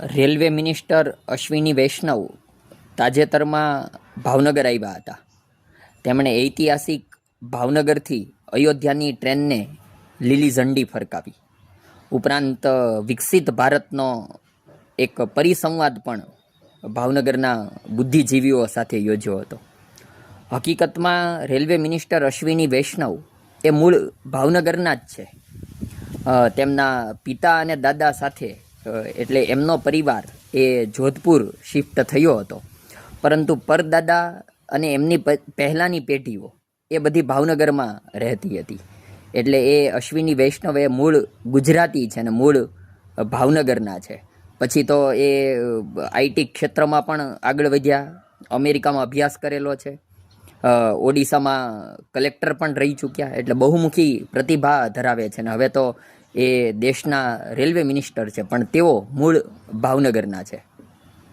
Railway minister Ashwini વૈષ્ણવ તાજેતરમાં ભાવનગર આવ્યા હતા. તેમણે ઐતિહાસિક ભાવનગરથી અયોધ્યાની ટ્રેનને લીલી ઝંડી ફરકાવી. ઉપરાંત, વિકસિત ભારતનો એક પરિસંવાદ પણ ભાવનગરના બુદ્ધિજીવીઓ સાથે યોજ્યો હતો. હકીકતમાં, રેલવે મિનિસ્ટર અશ્વિની વૈષ્ણવ એ મૂળ ભાવનગરના જ છે. તેમના પિતા અને દાદા સાથે એટલે એમનો પરિવાર એ જોધપુર શિફ્ટ થયો હતો. પરંતુ પરદાદા અને એમની પહેલાંની પેઢીઓ એ બધી ભાવનગરમાં રહેતી હતી. એટલે એ અશ્વિની વૈષ્ણવ એ મૂળ ગુજરાતી છે અને મૂળ ભાવનગરના છે. પછી તો એ આઈટી ક્ષેત્રમાં પણ આગળ વધ્યા, અમેરિકામાં અભ્યાસ કરેલો છે. ઓડિશામાં કલેક્ટર પણ રહી ચૂક્યા એટલે બહુમુખી પ્રતિભા ધરાવે છે ને હવે તો એ દેશના રેલવે મિનિસ્ટર છે પણ તેઓ મૂળ ભાવનગરના છે.